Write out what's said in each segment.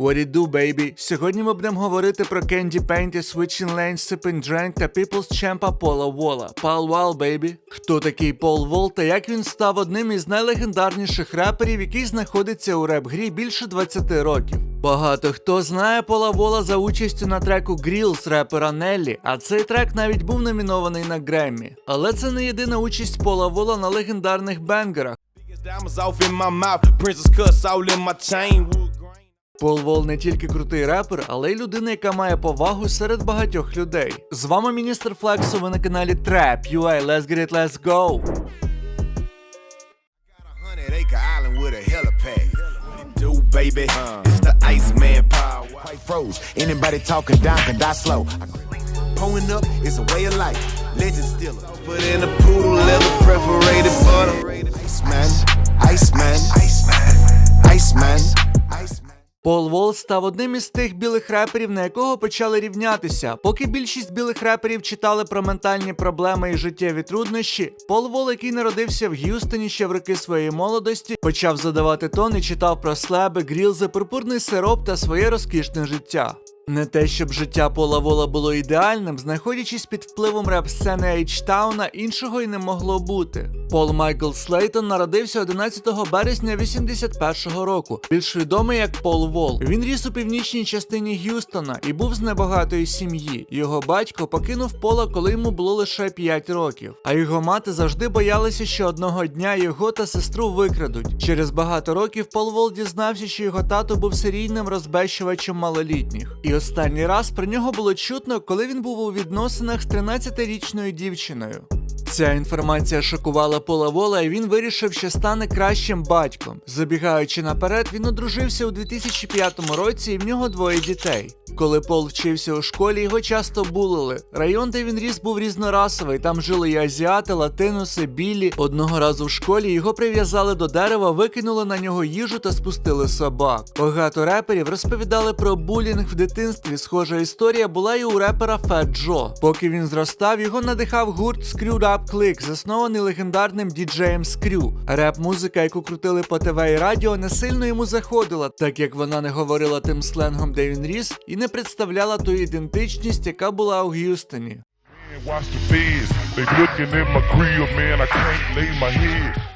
What it do, baby? Сьогодні ми будемо говорити про Candy Paint, Switching Lanes, Sipping Drank та People's Champa Пола Вола. Пал Вал, baby. Хто такий Пол Вол та як він став одним із найлегендарніших реперів, який знаходиться у реп-грі більше 20 років. Багато хто знає Пола Вола за участю на треку Grills репера Неллі, а цей трек навіть був номінований на Греммі. Але це не єдина участь Пола Вола на легендарних бенгерах. Пол Вол не тільки крутий репер, але й людина, яка має повагу серед багатьох людей. З вами міністр Флексу, ви на каналі Trap UA. Let's get it, let's go! Iceman, Iceman, Iceman. Пол Вол став одним із тих білих реперів, на якого почали рівнятися. Поки більшість білих реперів читали про ментальні проблеми і життєві труднощі, Пол Вол, який народився в Г'юстоні ще в роки своєї молодості, почав задавати тон і читав про слеби, грілзи, пурпурний сироп та своє розкішне життя. Не те, щоб життя Пола Вола було ідеальним, знаходячись під впливом реп-сцени Ейчтауна, іншого й не могло бути. Пол Майкл Слейтон народився 11 березня 81-го року, більш відомий як Пол Вол. Він ріс у північній частині Г'юстона і був з небагатої сім'ї. Його батько покинув Пола, коли йому було лише 5 років. А його мати завжди боялася, що одного дня його та сестру викрадуть. Через багато років Пол Вол дізнався, що його тато був серійним розбещувачем малолітніх. І останній раз про нього було чутно, коли він був у відносинах з 13-річною дівчиною. Ця інформація шокувала Пола Вола, і він вирішив, що стане кращим батьком. Забігаючи наперед, він одружився у 2005 році, і в нього двоє дітей. Коли Пол вчився у школі, його часто булили. Район, де він ріс, був різнорасовий. Там жили і азіати, латинуси, білі. Одного разу в школі його прив'язали до дерева, викинули на нього їжу та спустили собак. Багато реперів розповідали про булінг в дитинстві. Схожа історія була і у репера Фет Джо. Поки він зростав, його надихав гурт Screwed Up Click, заснований легендарним діджеєм Скрю. Реп-музика, яку крутили по ТВ і радіо, не сильно йому заходила, так як вона не говорила тим сленгом, де він ріс, і не представляла ту ідентичність, яка була у Г'юстоні. Watch the feds. They looking in my crib, man. I can't lay my head.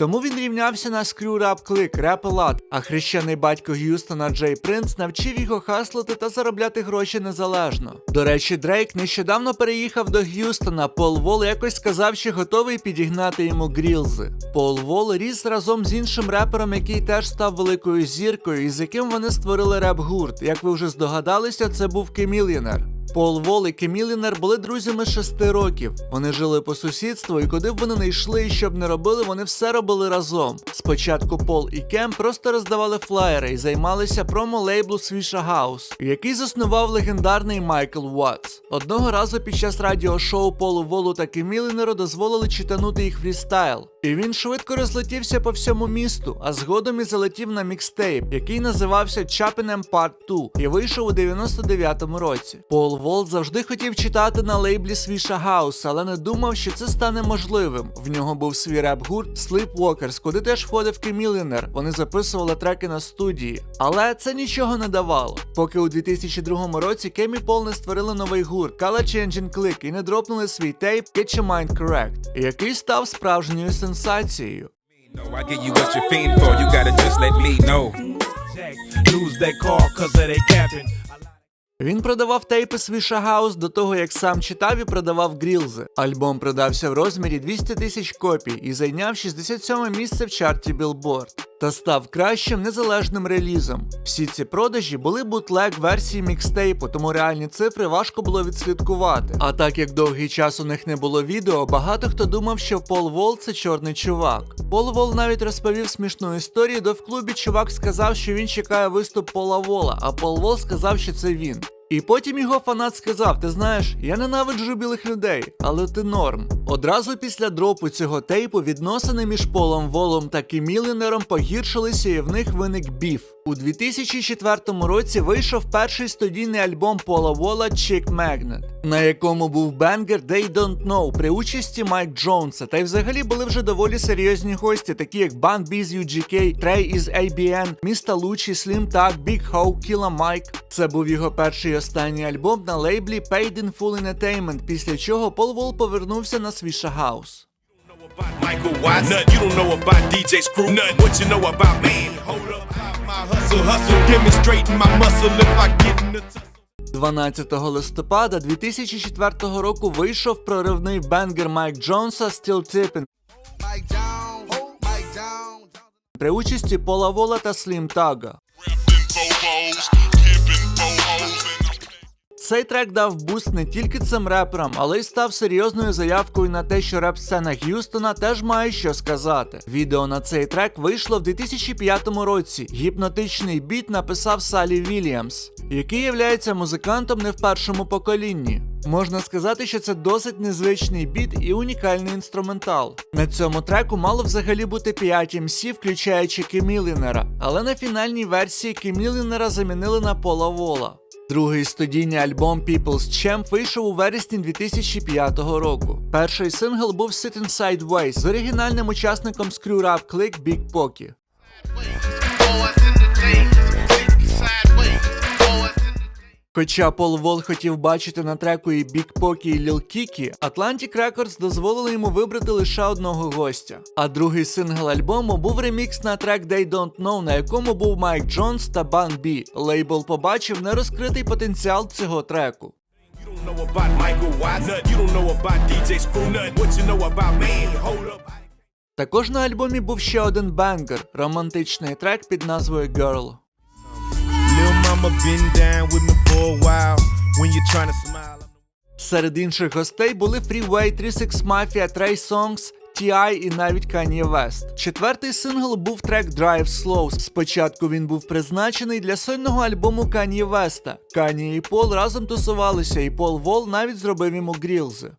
Тому він рівнявся на Screw Rap Click, Rap а хрещений батько Г'юстона Джей Принц навчив його хаслити та заробляти гроші незалежно. До речі, Дрейк нещодавно переїхав до Г'юстона. Пол Вол якось сказав, що готовий підігнати йому грілзи. Пол Вол ріс разом з іншим репером, який теж став великою зіркою, і з яким вони створили реп-гурт. Як ви вже здогадалися, це був Кеміліонер. Пол Вол і Кемілінер були друзями 6 років. Вони жили по сусідству, і куди б вони не йшли і що б не робили, вони все робили разом. Спочатку Пол і Кем просто роздавали флаєри і займалися промо-лейблу Свіша Хаус, який заснував легендарний Майкл Уотс. Одного разу під час радіошоу Полу Волу та Кемілінеру дозволили читанути їх фрістайл. І він швидко розлетівся по всьому місту, а згодом і залетів на мікстейп, який називався Chapinem Part 2 і вийшов у 99-му році. Пол Волт завжди хотів читати на лейблі Свіша Хаус, але не думав, що це стане можливим. В нього був свій реп-гурт Sleepwalkers, куди теж входив Кемілінер. Вони записували треки на студії. Але це нічого не давало. Поки у 2002 році Кемі Пол не створили новий гурт Color Changing Click і не дропнули свій тейп Get Your Mind Correct, який став справжньою сенсацією. Capping. Він продавав тейпи Свіша гаус до того, як сам читав і продавав грілзи. Альбом продався в розмірі 200 тисяч копій і зайняв 67 місце в чарті Billboard. Та став кращим незалежним релізом. Всі ці продажі були бутлег версії мікстейпу, тому реальні цифри важко було відслідкувати. А так як довгий час у них не було відео, багато хто думав, що Пол Вол це чорний чувак. Пол Вол навіть розповів смішну історію, де в клубі чувак сказав, що він чекає виступ Пола Вола, а Пол Вол сказав, що це він. І потім його фанат сказав: Ти знаєш, я ненавиджу білих людей, але ти норм. Одразу після дропу цього тейпу відносини між Полом Волом та Кімілінером погіршилися, і в них виник біф. У 2004 році вийшов перший студійний альбом Пола Вола Chick Magnet, на якому був бенгер They Don't Know при участі Майк Джонса. Та й взагалі були вже доволі серйозні гості, такі як Bun B з UGK, Trey із ABN, Міста Лучі, Slim Tug, Big Ho, Killa Mike. Це був його перший і останній альбом на лейблі Paid in Full Entertainment, після чого Пол Вол повернувся на the tussle. 12 листопада 2004 року вийшов проривний бенгер Майк Джонса Still Tippin' Mike down, hold Mike down. при участі Пола Вола та Слім Тага. Цей трек дав буст не тільки цим реперам, але й став серйозною заявкою на те, що реп-сцена Г'юстона теж має що сказати. Відео на цей трек вийшло в 2005 році. Гіпнотичний біт написав Салі Вільямс, який являється музикантом не в першому поколінні. Можна сказати, що це досить незвичний біт і унікальний інструментал. На цьому треку мало взагалі бути 5 MC, включаючи Кемілінера, але на фінальній версії Кемілінера замінили на Пола Вола. Другий студійний альбом People's Champ вийшов у вересні 2005 року. Перший сингл був Sitting Sideways з оригінальним учасником Screw Rap Click Big Pocky. Хоча Пол Вол хотів бачити на треку і Big Pocky, і Lil Kiki, Atlantic Records дозволили йому вибрати лише одного гостя. А другий сингл альбому був ремікс на трек They Don't Know, на якому був Майк Джонс та Бан Бі. Лейбл побачив нерозкритий потенціал цього треку. Також на альбомі був ще один бенгер романтичний трек під назвою Girl. Mama been down with me for a while. When you're trying to smile. Серед інших гостей були Freeway, 36 Mafia, Trey Songs, T.I. і навіть Kanye West. Четвертий сингл був трек Drive Slow. Спочатку він був призначений для сольного альбому Kanye West. Kanye і Пол разом тусувалися, і Пол Вол навіть зробив йому грілзи.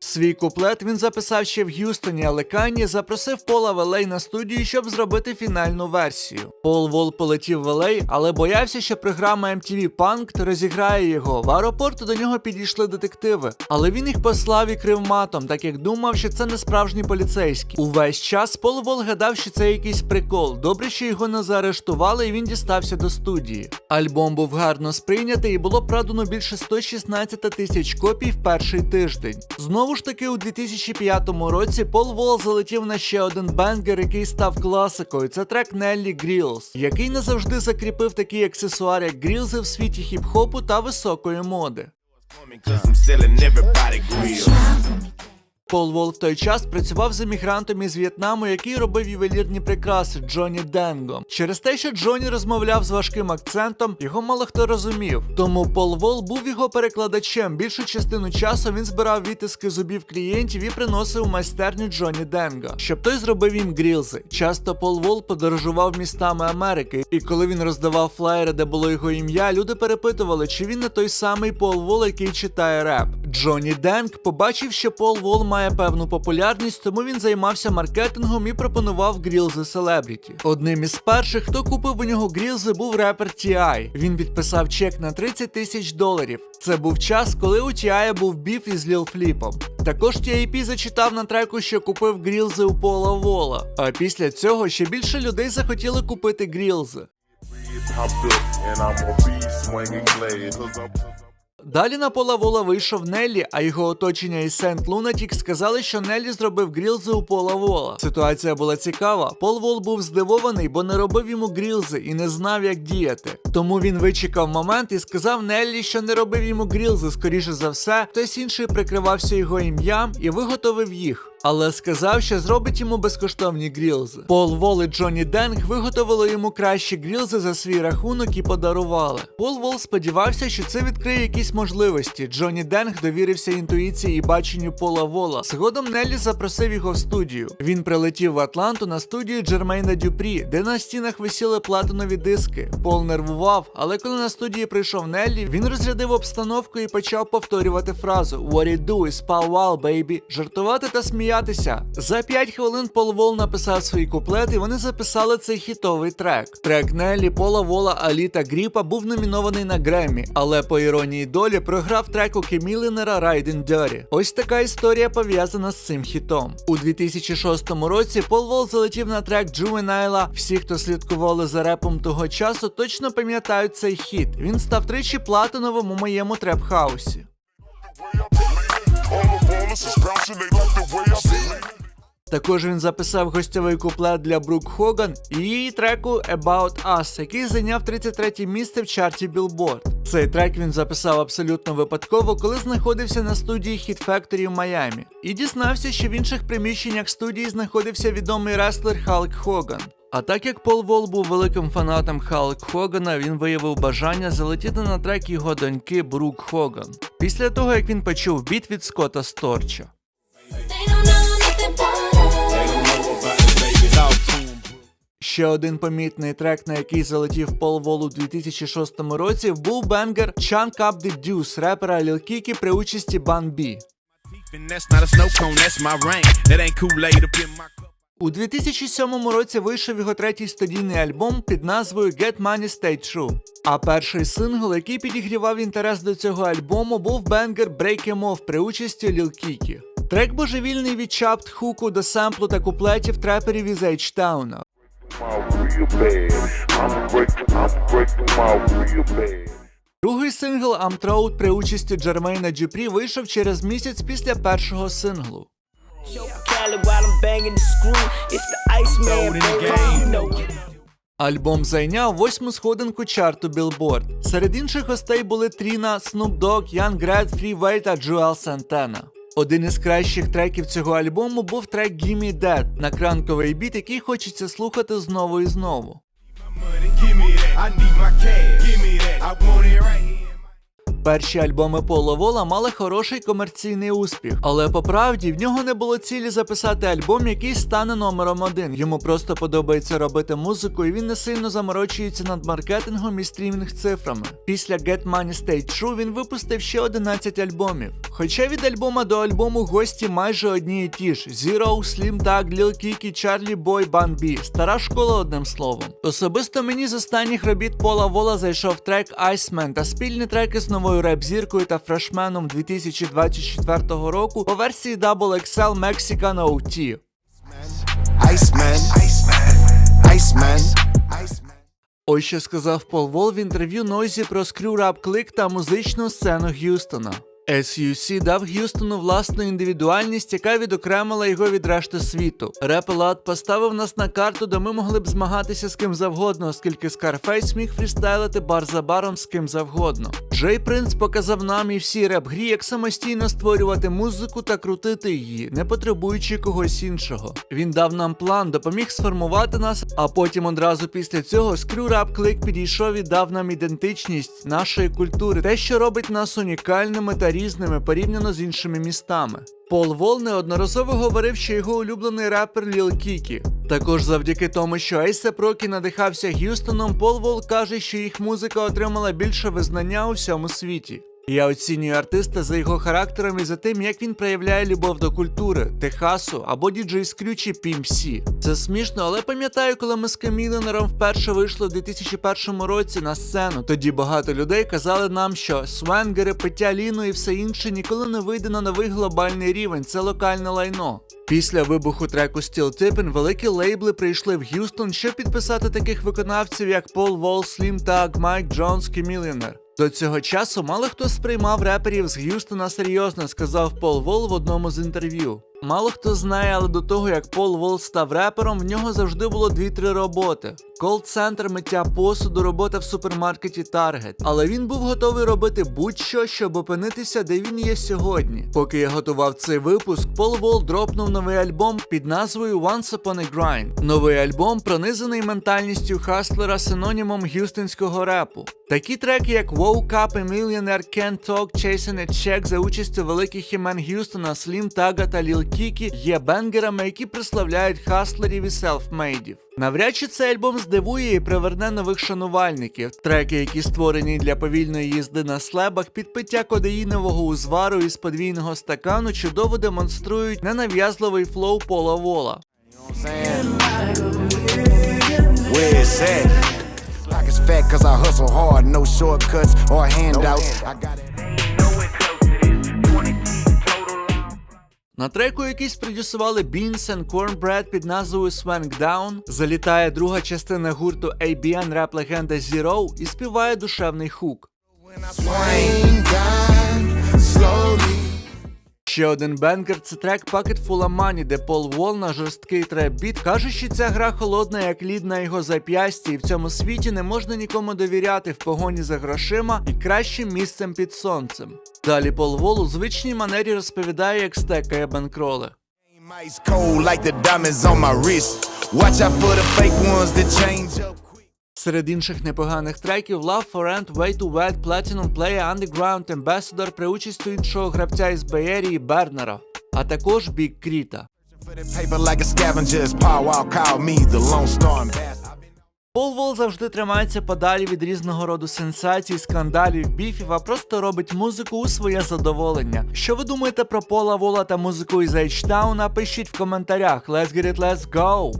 Свій куплет він записав ще в Г'юстоні, але Кані запросив Пола в LA на студію, щоб зробити фінальну версію. Пол Вол полетів в LA, але боявся, що програма MTV Punked розіграє його. В аеропорту до нього підійшли детективи, але він їх послав і крив матом, так як думав, що це не справжні поліцейські. Увесь час Пол Вол гадав, що це якийсь прикол. Добре, що його не заарештували, і він дістався до студії. Альбом був гарно сприйнятий і було продано більше 116 тисяч копій в перший тиждень. Знову ж таки, у 2005 році Пол Вол залетів на ще один бенгер, який став класикою. Це трек Неллі Грілс, який не завжди закріпив такий аксесуар, як грілзи в світі хіп-хопу та високої моди. Пол Вол в той час працював з емігрантом із В'єтнаму, який робив ювелірні прикраси Джоні Денго. Через те, що Джоні розмовляв з важким акцентом, його мало хто розумів. Тому Пол Вол був його перекладачем. Більшу частину часу він збирав відтиски зубів клієнтів і приносив у майстерню Джоні Денго, щоб той зробив їм грілзи. Часто Пол Вол подорожував містами Америки, і коли він роздавав флаєри, де було його ім'я, люди перепитували, чи він не той самий Пол Вол, який читає реп. Джоні Денг побачив, що Пол Вол має певну популярність, тому він займався маркетингом і пропонував грілзи селебріті. Одним із перших, хто купив у нього грілзи, був репер T.I. Він підписав чек на 30 тисяч доларів. Це був час, коли у T.I. був біф із Ліл Фліпом. Також T.I.P. зачитав на треку, що купив грілзи у Пола Вола. А після цього ще більше людей захотіли купити грілзи. Далі на Пола Вола вийшов Неллі, а його оточення і Сент Лунатік сказали, що Неллі зробив грілзи у Пола Вола. Ситуація була цікава. Пол Вол був здивований, бо не робив йому грілзи і не знав, як діяти. Тому він вичекав момент і сказав Неллі, що не робив йому грілзи. Скоріше за все, хтось інший прикривався його ім'ям і виготовив їх. Але сказав, що зробить йому безкоштовні грілзи. Пол Вол і Джонні Денг виготовили йому кращі грілзи за свій рахунок і подарували. Пол Вол сподівався, що це відкриє якісь можливості. Джонні Денг довірився інтуїції і баченню Пола Вола. Згодом Неллі запросив його в студію. Він прилетів в Атланту на студію Джермейна Дюпрі, де на стінах висіли платинові диски. Пол нервував, але коли на студії прийшов Неллі, він розрядив обстановку і почав повторювати фразу What it do is pow wow, baby, жартувати та сміятися. За 5 хвилин Пол Вол написав свій куплет, і вони записали цей хітовий трек. Трек Неллі, Пола Вола, Алі та Гріпа був номінований на Греммі, але по іронії долі програв треку Кемілінера Riding Dirty. Ось така історія пов'язана з цим хітом. У 2006 році Пол Вол залетів на трек Juvenile. Всі, хто слідкували за репом того часу, точно пам'ятають цей хіт. Він став тричі платиновим у моєму треп-хаусі. Також він записав гостьовий куплет для Брук Хоган і її треку About Us, який зайняв 33 місце в чарті Billboard. Цей трек він записав абсолютно випадково, коли знаходився на студії Hit Factory в Майамі, і дізнався, що в інших приміщеннях студії знаходився відомий реслер Халк Хоган. А так як Пол Вол був великим фанатом Халк Хогана, він виявив бажання залетіти на трек його доньки Брук Хоган. Після того як він почув біт від Скотта Сторча. Ще один помітний трек, на який залетів Пол Вол у 2006 році, був бенгер Chunk Up The Deuce репера Lil Kiki при участі Bun B. У 2007 році вийшов його третій студійний альбом під назвою Get Money Stay True. А перший сингл, який підігрівав інтерес до цього альбому, був бенгер Break Em Off при участі Lil Kiki. Трек божевільний від чапт хуку до семплу та куплетів треперів із bad. Другий сингл I'm Throat при участі Джермейна Дюпрі вийшов через місяць після першого синглу. Cali while I'm banging the screw. It's the Iceman, baby. You know. Альбом зайняв восьму сходинку чарту Billboard. Серед інших гостей були Тріна, Snoop Dogg, Young Grad, Freeway та Джоел Сантена. Один із кращих треків цього альбому був трек Gimme That на кранковий біт, який хочеться слухати знову і знову. Money, give me that. I need my cash. Give me that. I want it right here. Перші альбоми Пола Вола мали хороший комерційний успіх, але по правді в нього не було цілі записати альбом, який стане номером один. Йому просто подобається робити музику, і він не сильно заморочується над маркетингом і стрімінг цифрами. Після Get Money Stay True він випустив ще 11 альбомів. Хоча від альбома до альбому гості майже одні і ті ж: Zero, Slim Tag, Lil Kiki, Charlie Boy, Bun B. Стара школа одним словом. Особисто мені з останніх робіт Пола Вола зайшов трек Iceman та спільні треки з новою реп-зіркою та фрешменом 2024 року по версії Double XL Mexican OT. Iceman, Iceman, Iceman, Iceman. Ось що сказав Пол Вол в інтерв'ю Нойзі про скрю рап клик та музичну сцену Г'юстона. SUC дав Г'юстону власну індивідуальність, яка відокремила його від решти світу. Реп Лад поставив нас на карту, де ми могли б змагатися з ким завгодно, оскільки Скарфейс міг фрістайлити бар за баром з ким завгодно. Джей Принц показав нам і всій реп-грі, як самостійно створювати музику та крутити її, не потребуючи когось іншого. Він дав нам план, допоміг сформувати нас, а потім одразу після цього скрю рап клик підійшов і дав нам ідентичність нашої культури, те, що робить нас унікальними та різними порівняно з іншими містами. Пол Вол неодноразово говорив, що його улюблений рапер Ліл Кікі. Також завдяки тому, що Ейсеп Рокі надихався Г'юстоном, Пол Вол каже, що їх музика отримала більше визнання у всьому світі. Я оцінюю артиста за його характером і за тим, як він проявляє любов до культури, Техасу або діджей Скрючі PMC. Це смішно, але пам'ятаю, коли ми з Каміленером вперше вийшли в 2001 році на сцену. Тоді багато людей казали нам, що свенгери, пиття ліну і все інше ніколи не вийде на новий глобальний рівень. Це локальне лайно. Після вибуху треку Steel Tippin великі лейбли прийшли в Г'юстон, щоб підписати таких виконавців, як Пол Вол, Слім Таг, Майк Джонс, Кемілінер. До цього часу мало хто сприймав реперів з Г'юстона серйозно, сказав Пол Вол в одному з інтерв'ю. Мало хто знає, але до того як Пол Волл став репером, в нього завжди було 2-3 роботи: кол-центр, миття посуду, робота в супермаркеті Target. Але він був готовий робити будь-що, щоб опинитися, де він є сьогодні. Поки я готував цей випуск, Пол Волл дропнув новий альбом під назвою Once Upon a Grind. Новий альбом пронизаний ментальністю хаслера синонімом г'юстонського репу. Такі треки, як Woke Up, A Millionaire Can't Talk, Chasing a Check за участю великих імен Г'юстона, Слім Тага та Ліл Кікі є бенгерами, які прославляють хаслерів і селфмейдів. Навряд чи цей альбом здивує і приверне нових шанувальників. Треки, які створені для повільної їзди на слебах, під пиття кодеїнового узвару із подвійного стакану чудово демонструють ненав'язливий флоу Пола Вола. Where it's fat cause I hustle hard, no shortcuts or handouts. I got it. На треку, який спродюсували Beans and Cornbread під назвою Swank Down, залітає друга частина гурту ABN Rap Legenda Zero і співає душевний хук. Down slowly. Ще один бенгер це трек Pocket Full of Money, де Пол Вол на жорсткий треп-біт каже, що ця гра холодна, як лід на його зап'ясті, і в цьому світі не можна нікому довіряти в погоні за грошима і кращим місцем під сонцем. Далі Пол Вол у звичній манері розповідає, як стекає бенкроли. Watch out for the fake ones that change up. Серед інших непоганих треків Love for Rent, Way to Wet, Platinum Playa, Underground, Ambassador при участю іншого гравця із Беєрії Бернера, а також Бік Кріта. Пол Вол завжди тримається подалі від різного роду сенсацій, скандалів, біфів, а просто робить музику у своє задоволення. Що ви думаєте про Пола Вола та музику із H-Town? Пишіть в коментарях. Let's get it, let's go!